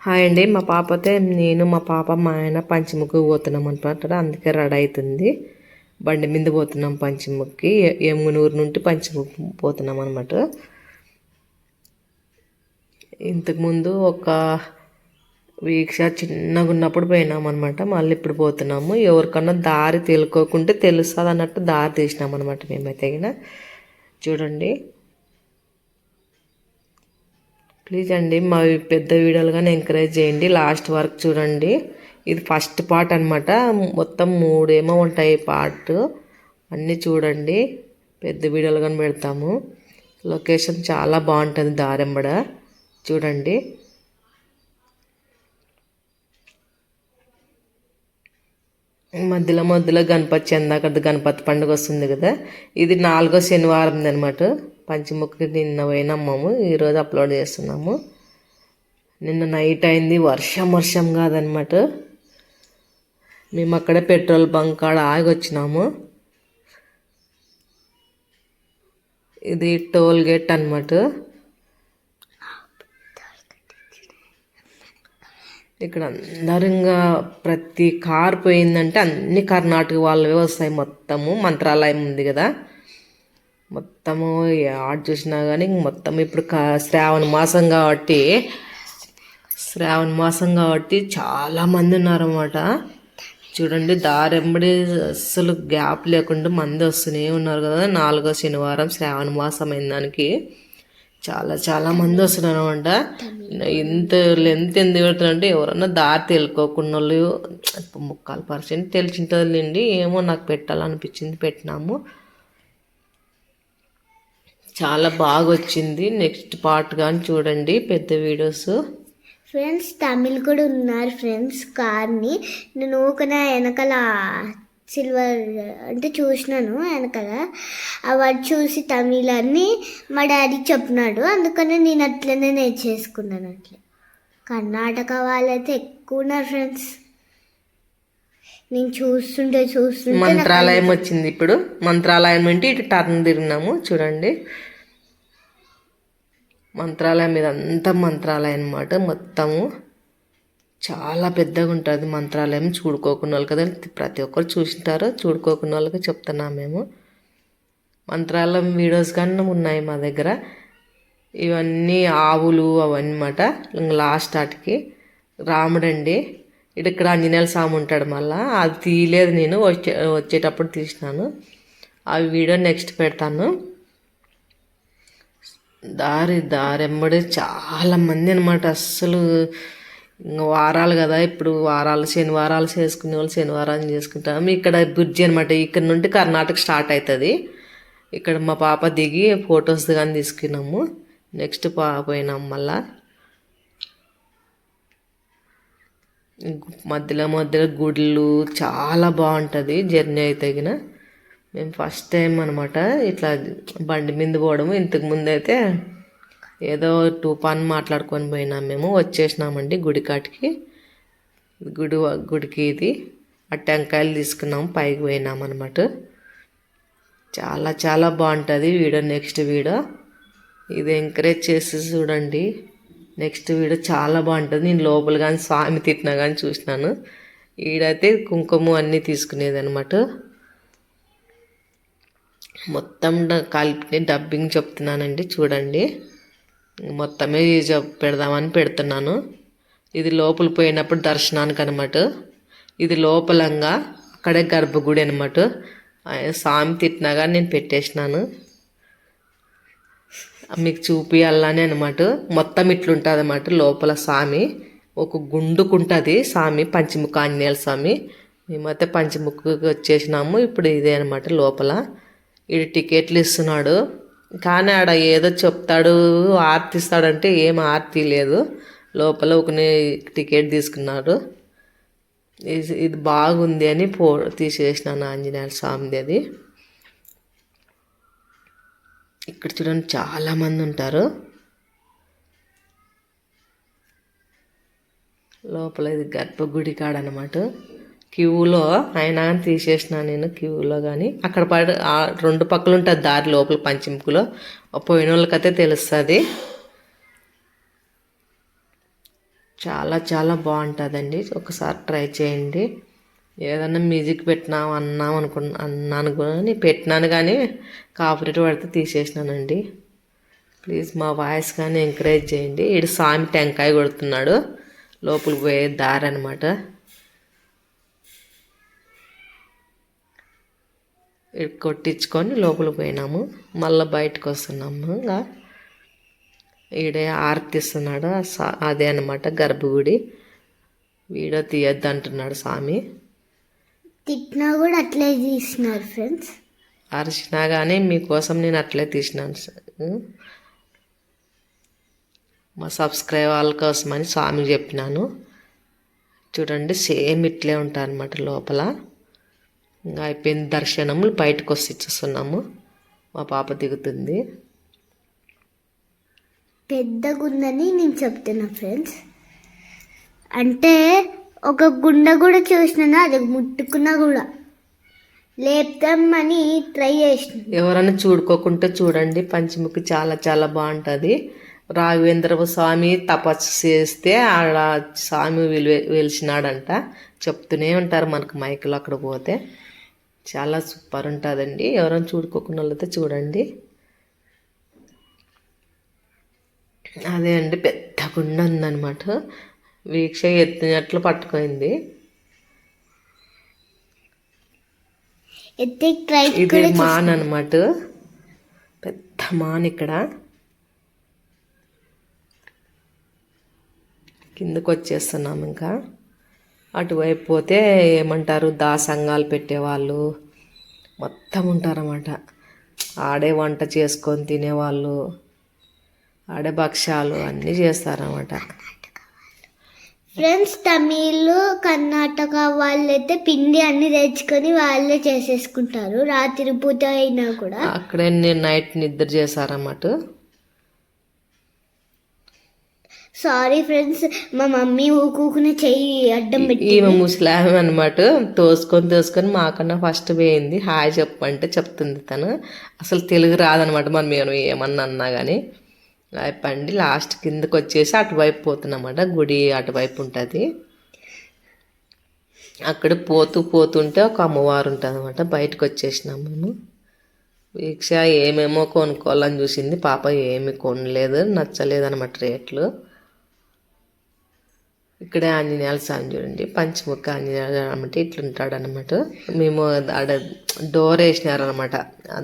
Hi అండి మా పాపతే నేను మా పాప మా ఆయన పంచముఖి పోతున్నాం అనమాట అందుకే రెడీ అవుతుంది. బండి మీద పోతున్నాం పంచముఖి ఎమ్మునూరు నుండి పంచముఖి పోతున్నాం అనమాట ఇంతకుముందు ఒక వీక్ష చిన్నగా ఉన్నప్పుడు పోయినాం అనమాట మళ్ళీ ఇప్పుడు పోతున్నాము. ఎవరికన్నా దారి తెలుకోకుంటే తెలుస్తుంది అన్నట్టు దారి తీసినాం అనమాట మేమైతే అయినా. చూడండి. ప్లీజ్ అండి మా పెద్ద వీడియోలుగానే ఎంకరేజ్ చేయండి. లాస్ట్ వరకు చూడండి. ఇది ఫస్ట్ పార్ట్ అనమాట మొత్తం మూడేమో ఉంటాయి పార్ట్ అన్నీ చూడండి. పెద్ద వీడియోలు కానీ పెడతాము. లొకేషన్ చాలా బాగుంటుంది దారెంబడ. చూడండి. మధ్యలో మధ్యలో గణపతి చందాక గణపతి పండుగ వస్తుంది కదా. ఇది నాలుగో శనివారం అనమాట పంచముఖి నిన్న పోయినమ్మము ఈరోజు అప్లోడ్ చేస్తున్నాము. నిన్న నైట్ అయింది వర్షం వర్షం కాదనమాట మేము అక్కడే పెట్రోల్ బంక్ కాడ ఆగి వచ్చినాము. ఇది టోల్ గేట్ అనమాట ఇక్కడ అందరు ఇంకా ప్రతి కార్ పోయిందంటే అన్ని కర్ణాటక వాళ్ళవే వస్తాయి మొత్తము మంత్రాలయం ఉంది కదా. మొత్తము ఆట చూసినా కానీ మొత్తం ఇప్పుడు శ్రావణ మాసం కాబట్టి శ్రావణ మాసం కాబట్టి చాలామంది ఉన్నారన్నమాట. చూడండి దారెంబడి అసలు గ్యాప్ లేకుండా మంది వస్తూనే ఉన్నారు కదా. నాలుగో శనివారం శ్రావణ మాసం అయిన దానికి చాలా చాలా మంది వస్తున్నారు అనమాట ఎంత లెంత్ ఎందుకు పెడుతున్నారంటే ఎవరన్నా దారి తెలుకోకుండా వాళ్ళు ముక్కాలు పర్సెంట్ తెలిసింటుందండి ఏమో నాకు పెట్టాలనిపించింది పెట్టినాము. చాలా బాగా వచ్చింది నెక్స్ట్ పార్ట్ కానీ చూడండి. పెద్ద వీడియోస్. ఫ్రెండ్స్ తమిళ్ కూడా ఉన్నారు ఫ్రెండ్స్. కార్ని నేను ఊకన వెనకాల సిల్వర్ అంటే చూసినాను వెనకాల. అవన్నీ చూసి తమిళ్ అని మా డాడీ చెప్పినాడు. అందుకని నేను అట్లనే నేర్చేసుకున్నాను అట్లా. కర్ణాటక వాళ్ళైతే ఎక్కువ ఉన్నారు ఫ్రెండ్స్. నేను చూస్తుంటే చూస్తుంటే మంత్రాలయం వచ్చింది ఇప్పుడు. మంత్రాలయం నుండి ఇటు టర్న్ తిరిగినాము చూడండి. మంత్రాలయం మీద అంతా మంత్రాలయం అనమాట మొత్తము. చాలా పెద్దగా ఉంటుంది మంత్రాలయం చూడుకోకున్న వాళ్ళు కదా. ప్రతి ఒక్కరు చూసింటారు చూడుకోకున్న వాళ్ళకి చెప్తున్నాం మేము. మంత్రాలయం వీడియోస్ కానీ ఉన్నాయి మా దగ్గర. ఇవన్నీ ఆవులు అవన్నమాట లాస్ట్ వాటికి. రాముడండి. ఇక్కడ ఆంజనేయుల స్వామి ఉంటాడు మళ్ళా. అది తీయలేదు నేను వచ్చే వచ్చేటప్పుడు తీసినాను. ఆ వీడియో నెక్స్ట్ పెడతాను. దారి దారెంబడి చాలా మంది అనమాట అస్సలు ఇంకా వారాలు కదా ఇప్పుడు వారాలు శనివారాలు చేసుకునే వాళ్ళు శనివారాలు చేసుకుంటాం. ఇక్కడ బ్రిడ్జి అనమాట ఇక్కడ నుండి కర్ణాటక స్టార్ట్ అవుతుంది ఇక్కడ మా పాప దిగి ఫొటోస్ కానీ తీసుకున్నాము. నెక్స్ట్ పా పోయినాం మళ్ళా. మధ్యలో మధ్యలో గుళ్ళు చాలా బాగుంటుంది. జర్నీ అయితే గిన. మేము ఫస్ట్ టైం అనమాట ఇట్లా బండి మీద పోవడము. ఇంతకు ముందు అయితే ఏదో టూ పాన్ మాట్లాడుకొని పోయినాం మేము. వచ్చేసినామండి గుడికాటికి. గుడి గుడికి ఇది. ఆ టెంకాయలు తీసుకున్నాం పైకి పోయినాం అనమాట చాలా చాలా బాగుంటుంది వీడియో నెక్స్ట్ వీడియో. ఇది ఎంకరేజ్ చేసి చూడండి. నెక్స్ట్ వీడియో చాలా బాగుంటుంది. నేను లోపల కానీ స్వామి తిట్టినా కానీ చూసినాను. ఈడైతే కుంకుమ అన్నీ తీసుకునేది అనమాట మొత్తం కలిపి డబ్బింగ్ చెప్తున్నానండి చూడండి. మొత్తమే పెడదామని పెడుతున్నాను. ఇది లోపల పోయినప్పుడు దర్శనానికి అనమాట ఇది లోపలంగా అక్కడే గర్భగుడి అనమాట స్వామి తిట్టినా కానీ నేను పెట్టేసినాను. మీకు చూపియాలని అనమాట మొత్తం ఇట్లుంటుంది అనమాట లోపల స్వామి ఒక గుండుకుంటుంది స్వామి పంచముఖ ఆంజనేయుల స్వామి మేమైతే పంచముఖకి వచ్చేసినాము ఇప్పుడు ఇదే అనమాట లోపల. ఇది టికెట్లు ఇస్తున్నాడు. కానీ ఆడ ఏదో చెప్తాడు ఆర్తిస్తాడంటే ఏం ఆర్తి లేదు. లోపల ఒక టికెట్ తీసుకున్నాడు. ఇది బాగుంది అని పో తీసేసినాను ఆంజనేయ స్వామిది అది. ఇక్కడ చూడండి చాలామంది ఉంటారు. లోపల ఇది గర్భగుడి కాడనమాట. క్యూలో అయినా కానీ తీసేసిన నేను క్యూలో కానీ. అక్కడ పడ రెండు పక్కలు ఉంటుంది దారి లోపల పంచింపులో పోయిన వాళ్ళకైతే తెలుస్తుంది. చాలా చాలా బాగుంటుందండి. ఒకసారి ట్రై చేయండి. ఏదన్నా మ్యూజిక్ పెట్టినాం అన్నాం అనుకున్నా అన్నాను కానీ పెట్టినాను కానీ కాపరేట్ పడితే తీసేసినానండి. ప్లీజ్ మా వాయిస్ కానీ ఎంకరేజ్ చేయండి. ఇడు సామి టెంకాయ కొడుతున్నాడు. లోపలికి పోయే దారి అనమాట కొట్టించుకొని లోపలికి పోయినాము. మళ్ళీ బయటకు వస్తున్నాము. ఇంకా ఈడే ఆర్తిస్తున్నాడు. సా- అదే అనమాట గర్భగుడి. వీడియో తీయొద్దు అంటున్నాడు స్వామి తిట్టినా కూడా అట్లే తీస్తున్నారు ఫ్రెండ్స్. అరిచినా కానీ మీకోసం నేను అట్లే తీసినాను. మా సబ్స్క్రైబ్ వాళ్ళ కోసమని స్వామికి చెప్పినాను. చూడండి సేమ్ ఇట్లే ఉంటాయి అనమాట లోపల. ఇంకా అయిపోయింది దర్శనం బయటకు వచ్చి ఇచ్చేస్తున్నాము. మా పాప దిగుతుంది. పెద్దగా ఉందని నేను చెప్తున్నా ఫ్రెండ్స్. అంటే ఒక గుండె కూడా చూసినా అది ముట్టుకున్నా కూడా. లేపుతామని ట్రై చేసిన. ఎవరైనా చూడుకోకుంటే చూడండి పంచముఖి చాలా చాలా బాగుంటుంది. రాఘవేంద్ర స్వామి తపస్సు చేస్తే ఆడ స్వామి వెలి వెలిచినాడంట. చెప్తూనే ఉంటారు మనకు మైకులో అక్కడ పోతే. చాలా సూపర్ ఉంటుందండి. ఎవరైనా చూడుకోకుండా వాళ్ళైతే చూడండి. అదే అండి పెద్ద గుండ ఉందన్నమాట. వీక్ష ఎత్తినట్లు పట్టుకుంది. ఇది మాన్ అనమాట పెద్ద మాన్ ఇక్కడ. కిందకు వచ్చేస్తున్నాం ఇంకా. అటువైపు పోతే ఏమంటారు దాసంగాలు పెట్టేవాళ్ళు. మొత్తం ఉంటారన్నమాట. ఆడే వంట చేసుకొని తినేవాళ్ళు. ఆడే భక్ష్యాలు అన్నీ చేస్తారన్నమాట. ఫ్రెండ్స్ తమిళ్ కర్ణాటక వాళ్ళైతే పిండి అన్ని తెచ్చుకొని వాళ్ళే చేసేసుకుంటారు. రాత్రి పూట అయినా కూడా. అక్కడే నేను నైట్ నిద్ర చేశారన్నమాట. సారీ ఫ్రెండ్స్ మా మమ్మీ ఊకుకునే చెయ్యి అడ్డం పెట్టి ఈమె ముస్లాం అనమాట తోసుకొని తోసుకొని మాకన్నా ఫస్ట్ పోయింది. హాయ్ చెప్పంటే చెప్తుంది తను. అసలు తెలుగు రాదనమాట మనం మేము ఏమన్నా అన్నా కానీ అయిపోండి లాస్ట్ కిందకి వచ్చేసి అటువైపు పోతున్నమాట. గుడి అటువైపు ఉంటుంది. అక్కడ పోతూ పోతుంటే ఒక అమ్మవారు ఉంటుంది అనమాట బయటకు వచ్చేసినాం మేము. వీక్ష ఏమేమో కొనుక్కోవాలని చూసింది. పాప ఏమి కొనలేదు. నచ్చలేదు అనమాట రేట్లు. ఇక్కడే ఆంజనేయాల స్వామి చూడండి పంచముఖ ఆంజనేయాలు అంటే ఇట్లుంటాడు అనమాట మేము ఆడ డోర్ వేసినారనమాట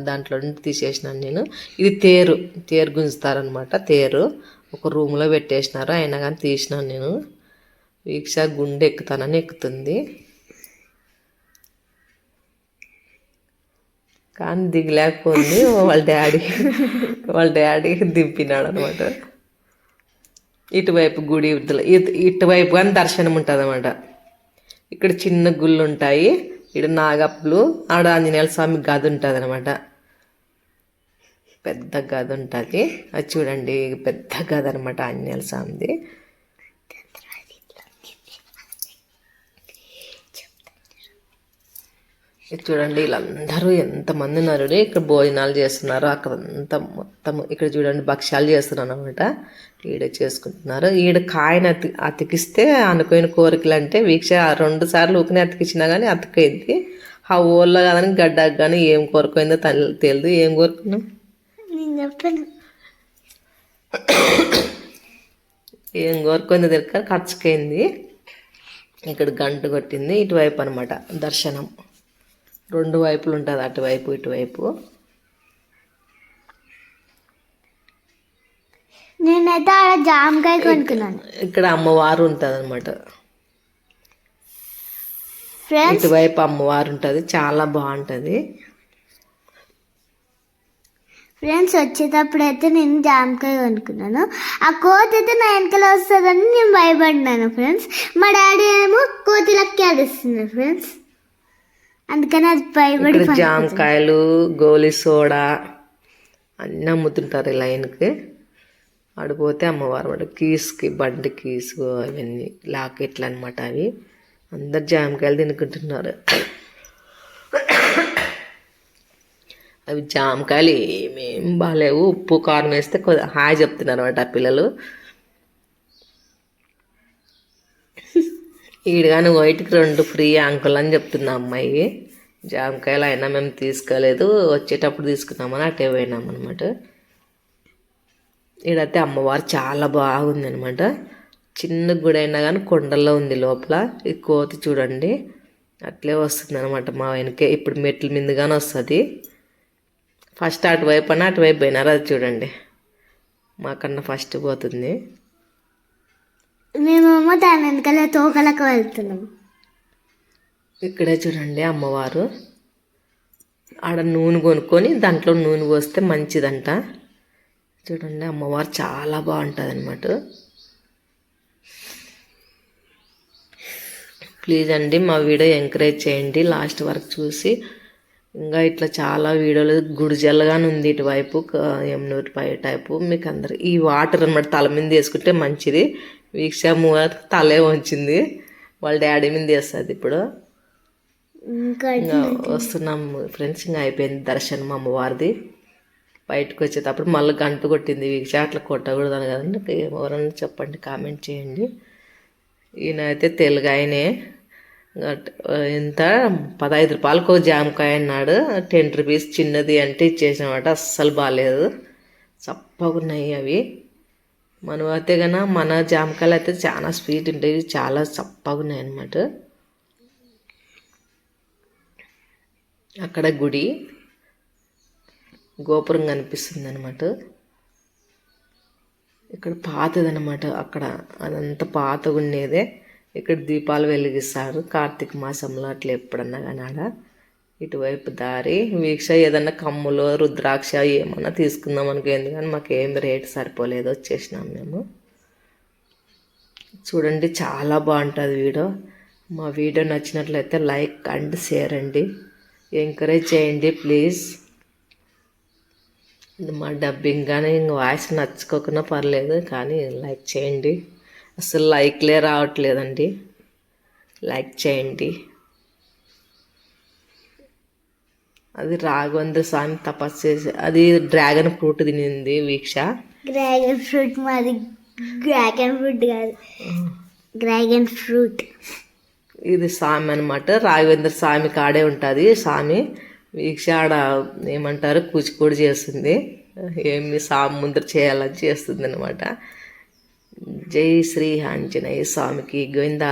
దాంట్లో నుండి తీసేసినాను నేను. ఇది తేరు తేరు గుంజుతారనమాట తేరు. ఒక రూమ్లో పెట్టేసినారు అయినా కానీ తీసినాను నేను. వీక్ష గుండె ఎక్కుతానని ఎక్కుతుంది. కానీ దిగలేకపోయింది వాళ్ళ డాడీ వాళ్ళ డాడీ దింపినాడు అనమాట ఇటువైపు గుడి ఇటు- ఇటువైపు కానీ దర్శనం ఉంటుంది అనమాట ఇక్కడ చిన్న గుళ్ళు ఉంటాయి. ఇక్కడ నాగప్పులు ఆడ ఆంజనేయ స్వామి గది ఉంటుంది అనమాట పెద్ద గది ఉంటుంది. అది చూడండి పెద్ద గది అనమాట ఆంజనేయ స్వామిది. చూడండి వీళ్ళందరూ ఎంతమంది ఉన్నారు. ఇక్కడ భోజనాలు చేస్తున్నారు. అక్కడ అంతా మొత్తం ఇక్కడ చూడండి భక్ష్యాలు చేస్తున్నారు అనమాట ఈడ చేసుకుంటున్నారు. ఈడ కాయని అతి అతికిస్తే అనుకోని కోరికలు అంటే వీక్ష రెండు సార్లు ఊకనే అతికిచ్చినా కానీ అతికైంది ఆ ఊళ్ళో కానీ గడ్డకు కానీ ఏం కోరుకోయిందో తన తెలియదు ఏం కోరుకున్నాం? ఏం కోరుకుందో తెలియక ఖర్చుకైంది. ఇక్కడ గంట కొట్టింది. ఇటువైపు అనమాట దర్శనం. రెండు వైపులు ఉంటుంది అటువైపు ఇటువైపు. నేనైతే ఆడ జామకాయ కొనుక్కున్నాను. ఇక్కడ అమ్మవారు ఉంటుంది అనమాట ఇటువైపు అమ్మవారు ఉంటుంది చాలా బాగుంటుంది. ఫ్రెండ్స్ వచ్చేటప్పుడు అయితే నేను జామకాయ కొనుక్కున్నాను. ఆ కోతి అయితే నా వెనకాల వస్తుందని నేను భయపడినాను ఫ్రెండ్స్ మా డాడీ ఏమో కోతి లక్కి ఆడిస్తున్నారు ఫ్రెండ్స్ అందుకని అది భయపడి జామకాయలు గోలి సోడా అన్నీ అమ్ముతుంటారు ఈ లైన్కి. ఆడిపోతే అమ్మవారు అనమాట కీస్కి బండి కీస్ అవన్నీ లాకెట్లు అనమాట అవి. అందరు జామకాయలు తినుకుంటున్నారు. అవి జామకాయలు ఏమేం బాగాలేవు ఉప్పు కారం వేస్తే హాయ్ చెప్తున్నారు అనమాట ఆ పిల్లలు. ఈడగాని వైట్కి రెండు ఫ్రీ అంకుల్ అని చెప్తున్నా అమ్మాయి. జామకాయలు అయినా మేము తీసుకోలేదు. వచ్చేటప్పుడు తీసుకున్నామని అటే పోయినాం అనమాట ఈడైతే అమ్మవారు చాలా బాగుంది అనమాట చిన్న గుడి అయినా కానీ కొండల్లో ఉంది లోపల. ఈ కోతి చూడండి. అట్లే వస్తుంది అనమాట మా వెనకే. ఇప్పుడు మెట్ల మీదుగానే వస్తుంది. ఫస్ట్ అటువైపు అని అటువైపు పోయినారు. అది చూడండి. మాకన్నా ఫస్ట్ పోతుంది. మేమేమో దాని వెనకాల తోకలకు వెళ్తున్నాం. ఇక్కడే చూడండి అమ్మవారు. ఆడ నూనె కొనుక్కొని దాంట్లో నూనె పోస్తే మంచిదంట. చూడండి అమ్మవారు చాలా బాగుంటుంది అనమాట ప్లీజ్ అండి మా వీడియో ఎంకరేజ్ చేయండి. లాస్ట్ వరకు చూసి ఇంకా ఇట్లా చాలా వీడియోలు గుడిజల్లగానే ఉంది ఇటువైపు క- పై టైపు. మీకు అందరు ఈ వాటర్ అనమాట తల మీద వేసుకుంటే మంచిది. వీక్ష మూవ తలే వచ్చింది వాళ్ళ డాడీ మీద వేస్తుంది ఇప్పుడు. వస్తున్నాం ఫ్రెండ్స్ ఇంకా అయిపోయింది దర్శనం అమ్మవారిది. బయటకు వచ్చేటప్పుడు మళ్ళీ గంట కొట్టింది వీక్ష అట్లా కొట్టకూడదు అని కదండి ఎవరన్నా చెప్పండి కామెంట్ చేయండి. ఈయన అయితే తెలుగు ఆయనే ఎంత? పదహైదు రూపాయలకు ఒక జామకాయ అన్నాడు. టెన్ రూపీస్ చిన్నది అంటే ఇచ్చేసినమాట అస్సలు బాగాలేదు చప్పగా ఉన్నాయి అవి. మనం అయితే కన్నా మన జామకాయలు అయితే చాలా స్వీట్ ఉంటాయి చాలా చప్పగా ఉన్నాయి అన్నమాట. అక్కడ గుడి గోపురం కనిపిస్తుంది అనమాట ఇక్కడ పాతదనమాట అక్కడ అదంతా పాతగా ఉండేదే ఇక్కడ దీపాలు వెలిగిస్తారు. కార్తీక మాసంలో అట్లా ఎప్పుడన్నా కానీ ఆడ ఇటువైపు దారి. వీక్ష ఏదన్నా కమ్ములో రుద్రాక్ష ఏమన్నా తీసుకుందాం అనుకుంది కానీ మాకు ఏం రేట్ సరిపోలేదు. వచ్చేసినాం మేము. చూడండి చాలా బాగుంటుంది వీడియో. మా వీడియో నచ్చినట్లయితే లైక్ అండ్ షేర్ అండి. ఎంకరేజ్ చేయండి ప్లీజ్ మా డబ్బింగ్ కానీ ఇంక వాయిస్ నచ్చుకోకుండా పర్లేదు కానీ లైక్ చేయండి. అసలు లైక్లే రావట్లేదండి. లైక్ చేయండి. అది రాఘవేంద్ర స్వామి తపస్సు చేసి అది డ్రాగన్ ఫ్రూట్ తినింది వీక్ష. డ్రాగన్ ఫ్రూట్ మాది డ్రాగన్ ఫ్రూట్ కాదు. డ్రాగన్ ఫ్రూట్ ఇది స్వామి అనమాట రాఘవేంద్ర స్వామి కాడే ఉంటుంది. స్వామి వీక్ష ఆడ ఏమంటారు? కూచిపూడి చేస్తుంది. ఏమి స్వామి ముందర చేయాలని చేస్తుంది అనమాట జై శ్రీ ఆంజనేయ స్వామికి గోవింద